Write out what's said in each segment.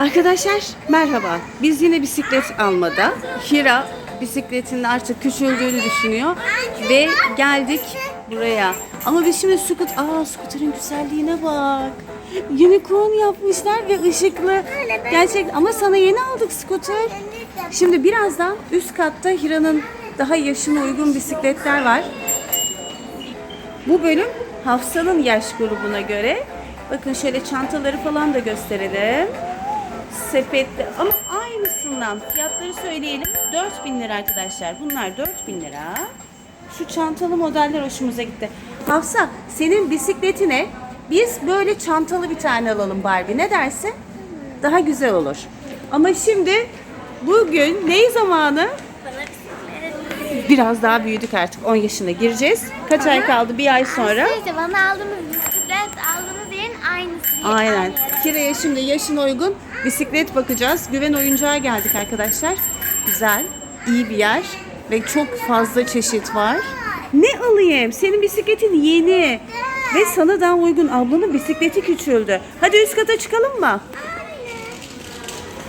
Arkadaşlar merhaba. Biz yine bisiklet almada. Hira bisikletinin artık küçüldüğünü düşünüyor ve geldik buraya. Ama biz şimdi scooter, aa scooter'ın güzelliğine bak. Unicorn yapmışlar ve ışıklı. Gerçek ama sana yeni aldık scooter. Şimdi birazdan üst katta Hira'nın daha yaşına uygun bisikletler var. Bu bölüm Hafsa'nın yaş grubuna göre. Bakın şöyle çantaları falan da gösterelim. Sepette ama aynısından fiyatları söyleyelim. 4000 lira arkadaşlar. Bunlar 4000 lira. Şu çantalı modeller hoşumuza gitti. Hafsa senin bisikletine biz böyle çantalı bir tane alalım Barbie. Ne dersin? Daha güzel olur. Ama şimdi bugün ne zamanı? Biraz daha büyüdük artık. 10 yaşına gireceğiz. Kaç ay kaldı? Bir ay sonra. İşte bana aldığımız aynısı. Aynen. Kira'ya şimdi yaşına uygun bisiklet bakacağız. Güven oyuncağa geldik arkadaşlar. Güzel, iyi bir yer ve çok fazla çeşit var. Ne alayım? Senin bisikletin yeni ve sana daha uygun. Ablanın bisikleti küçüldü. Hadi üst kata çıkalım mı?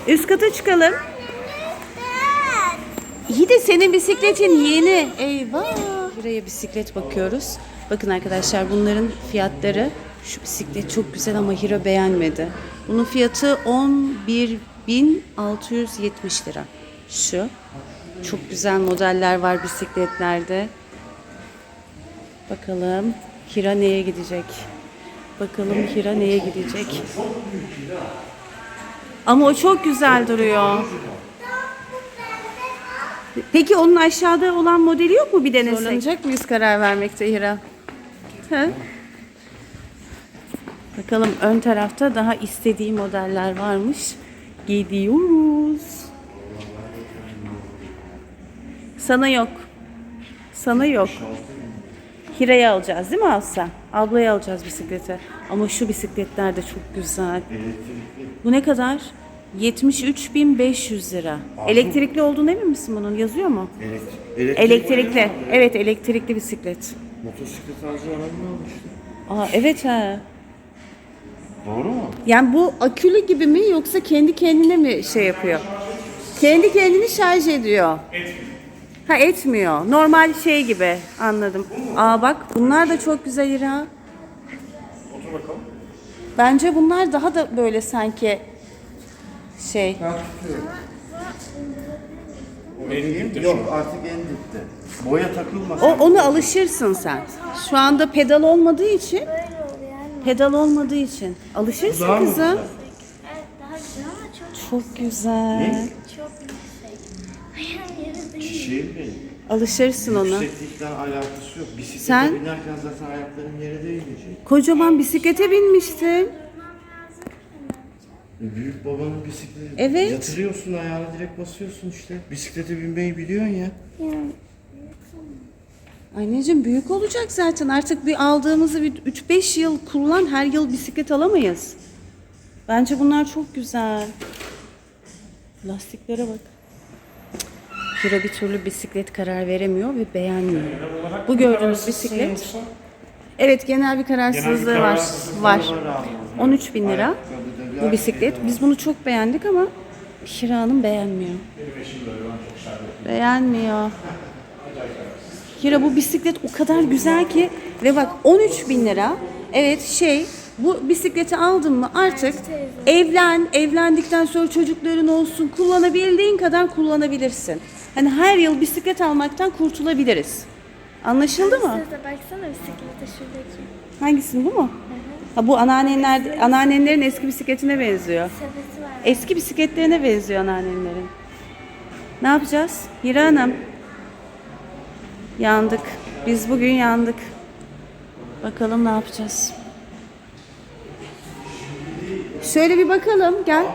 Üst kata çıkalım. İyi de senin bisikletin yeni. Eyvah. Buraya bisiklet bakıyoruz. Bakın arkadaşlar bunların fiyatları. Şu bisiklet çok güzel ama Hira beğenmedi. Bunun fiyatı 11.670 lira. Şu. Çok güzel modeller var bisikletlerde. Bakalım Hira neye gidecek? Bakalım Hira neye gidecek? Ama o çok güzel duruyor. Peki onun aşağıda olan modeli yok mu bir denesek? Zorlanacak mıyız karar vermekte Hira? He? Bakalım ön tarafta daha istediği modeller varmış. Gidiyoruz. Sana yok. Sana yok. Hira'yı alacağız değil mi Asya? Ablayı alacağız bisiklete. Ama şu bisikletler de çok güzel. Bu ne kadar? 73.500 lira. Elektrikli olduğunu emin misin bunun? Yazıyor mu? Elektrik, Elektrikli. Evet elektrikli bisiklet. Motosiklet ağacı aramıyor işte. Aa evet ha. Doğru mu? Yani bu akülü gibi mi yoksa kendi kendine mi şey yapıyor? Kendi kendini şarj ediyor. Ha etmiyor. Normal şey gibi anladım. Aa bak bunlar da çok güzel İra. Otur bakalım. Bence bunlar daha da böyle sanki şey. Yok artık en dipte. Boya takılmasın. O onu alışırsın sen. Şu anda pedal olmadığı için. Pedal olmadığı için alışırsın Daha mı kızım. güzel? Evet daha güzel ama çok Çok güzel. çok yüksek. Ayağım yere değil. Şey benim. Alışırsın ona. Yükseklikten alakası yok. Bisiklete Sen- binerken zaten ayakların yere değmeyecek. Kocaman bisiklete binmiştin. E, Büyük babanın bisikleti. Evet. Yatırıyorsun ayağını direkt basıyorsun işte. Bisiklete binmeyi biliyorsun ya. Yani Anneciğim büyük olacak zaten. Artık bir aldığımızı bir 3-5 yıl kullan her yıl bisiklet alamayız. Bence bunlar çok güzel. Lastiklere bak. Hira bir türlü bisiklet karar veremiyor ve beğenmiyor. Bu gördüğünüz bisiklet. Evet genel bir kararsızlığı var. Var. 13 bin lira bu bisiklet. Biz bunu çok beğendik ama Hira Hanım beğenmiyor. Beğenmiyor. Hira bu bisiklet o kadar güzel ki ve bak 13 bin lira. Evet şey bu bisikleti aldın mı artık evlen, evlendikten sonra çocukların olsun kullanabildiğin kadar kullanabilirsin. Hani her yıl bisiklet almaktan kurtulabiliriz. Anlaşıldı mı? baksana bisiklete şuradaki. Hangisini bu mu? Ha bu anneanneler, anneannelerin eski bisikletine benziyor. Sepeti var. Eski bisikletlerine benziyor anneannelerin. Ne yapacağız? Hira Hanım. Yandık. Biz bugün yandık. Bakalım ne yapacağız? Şöyle bir bakalım. Gel.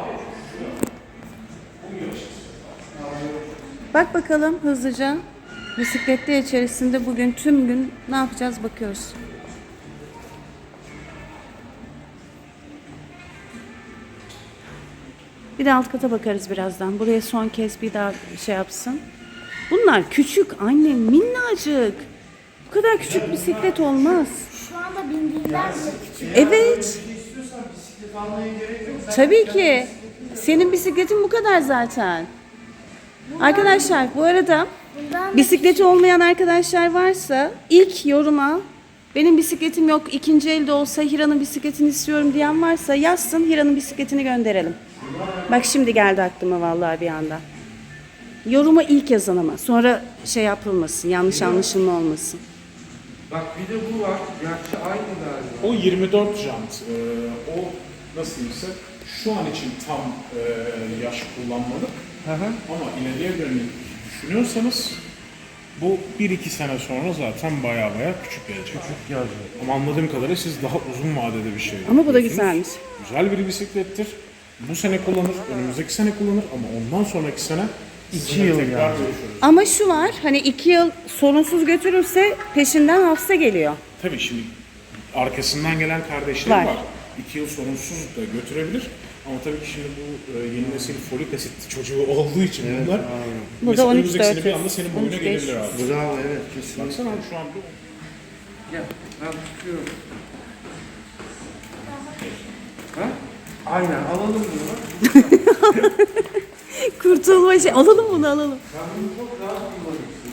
Bak bakalım hızlıca. Bisikletler içerisinde bugün tüm gün ne yapacağız bakıyoruz. Bir de alt kata bakarız birazdan. Buraya son kez bir daha şey yapsın. Bunlar küçük annem minnacık. Bu kadar küçük bisiklet olmaz. Şu anda bindiğimler bile küçük. Evet. Tabii ki. Senin bisikletin bu kadar zaten. Arkadaşlar bu arada bisikleti olmayan arkadaşlar varsa ilk yoruma benim bisikletim yok ikinci elde olsa Hira'nın bisikletini istiyorum diyen varsa yazsın Hira'nın bisikletini gönderelim. Bak şimdi geldi aklıma vallahi bir anda. Yoruma ilk yazan ama sonra şey yapılmasın yanlış anlaşılma olmasın. Bak bir de bu var. Gerçi aynı galiba. O 24 jant. Ee, o nasıl diyeyimse şu an için tam e, yaş kullanmalık. Ama ileriye dönük düşünüyorsanız bu 1-2 sene sonra zaten baya baya küçük gelecek. Ama anladığım kadarıyla siz daha uzun vadede bir şey Ama bu da yapıyorsunuz. güzelmiş. Güzel bir bisiklettir. Bu sene kullanır, önümüzdeki sene kullanır ama ondan sonraki sene İki yıl yani. Ama şu var hani iki yıl sorunsuz götürürse peşinden hafıza geliyor. Tabii şimdi arkasından gelen kardeşleri Var. var. İki yıl sorunsuz da götürebilir. Ama tabii ki şimdi bu e, yeni nesil folik asit çocuğu olduğu için bunlar. Bu da mesela 13 önümüzdeki sene bir 400, anda senin boyuna 13 gelebilir abi. Bravo evet kesinlikle. Baksana abi şu an bu Gel ben tutuyorum. Ha? Aynen alalım bunu. Kurtulma şey. Alalım bunu alalım.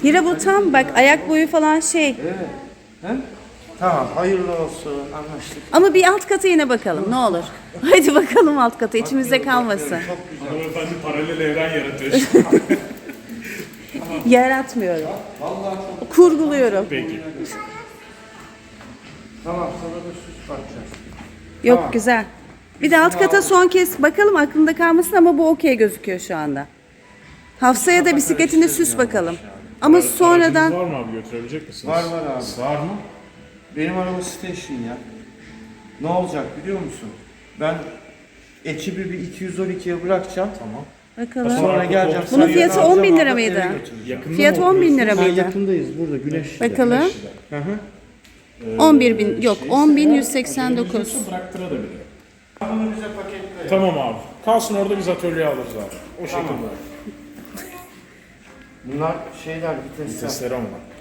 Hira bu tam bak ayak boyu falan şey. Evet. He? Tamam hayırlı olsun anlaştık. Ama bir alt kata yine bakalım ne olur. Hadi bakalım alt kata içimizde kalmasın. Çok güzel. hanımefendi paralel evren yaratıyor. Yaratmıyorum. Kurguluyorum. Peki. Tamam sana da süs bakacağız. Yok Tamam. güzel. Bir de alt kata son kez bakalım aklında kalmasın ama bu okey gözüküyor şu anda. Hafsa'ya da bisikletinde süs bakalım. Ama sonradan Aracınız var mı abi götürebilecek misiniz? Var, var abi. Var mı? Benim araba station ya. Ne olacak biliyor musun? Ben ekibi bir 212'ye bırakacağım. Tamam. bakalım. Sonra geleceğim. Bunun fiyatı yarın 10 bin lira mıydı? eve götüreceğim. Yakında Fiyat mı 10 bin lira mıydı? yakındayız burada Güneşli'de. Bakalım. Hı hı. 11 bin yok 10 bin Şeyse, 189. aceleniz yoksa Bıraktırabilirim. Bunu bize paketle. Tamam abi. Kalsın orada biz atölyeye alırız abi. O şekilde. Bunlar şeyler vitesler. Testleri onlar.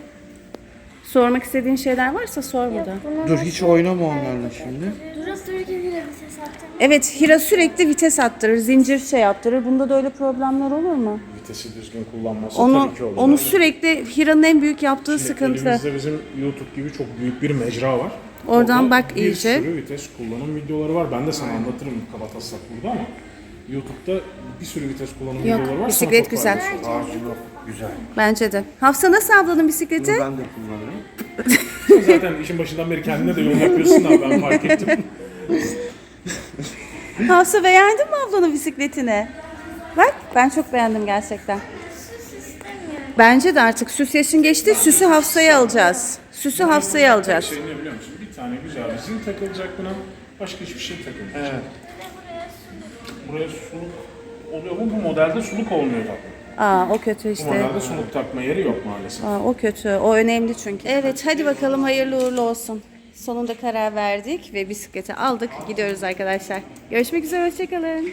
Sormak istediğin şeyler varsa sor burada. Dur hiç oynama onlarla şimdi. Dura sürekli bir de vites attım. Evet Hira sürekli vites attırır, zincir şey yaptırır. Bunda da öyle problemler olur mu? Vitesi düzgün kullanması Onu tabii ki olur. onu sürekli Hira'nın en büyük yaptığı Şimdi sıkıntı. Elimizde bizim YouTube gibi çok büyük bir mecra var. Oradan Orada bak bir iyice. sürü vites kullanım videoları var. Ben de sana anlatırım kabataslak burada ama YouTube'da bir sürü vites kullanım Yok, videoları var. Bisiklet güzel. Ağacı yok. Güzel. Bence de. Hafsa nasıl ablanın bisikleti? Bunu ben de kullanırım. Sen zaten işin başından beri kendine de yol yapıyorsun abi ben fark ettim. Hafsa beğendin mi ablanın bisikletini? Bak ben çok beğendim gerçekten. Bence de artık süs yaşın geçti. Süsü Hafsa'ya alacağız. Süsü Hafsa'ya alacağız. Şey ne biliyor musun? Tane güzel bir zil takılacak buna. Başka hiçbir şey takılmayacak. Evet. Buraya suluk oluyor mu? Bu modelde suluk olmuyor tabii. Aa o kötü Bu işte. modelde suluk takma yeri yok maalesef. Aa, o kötü. O önemli çünkü. Evet hadi bakalım hayırlı uğurlu olsun. Sonunda karar verdik ve bisikleti aldık. Gidiyoruz arkadaşlar. Görüşmek üzere. Hoşçakalın.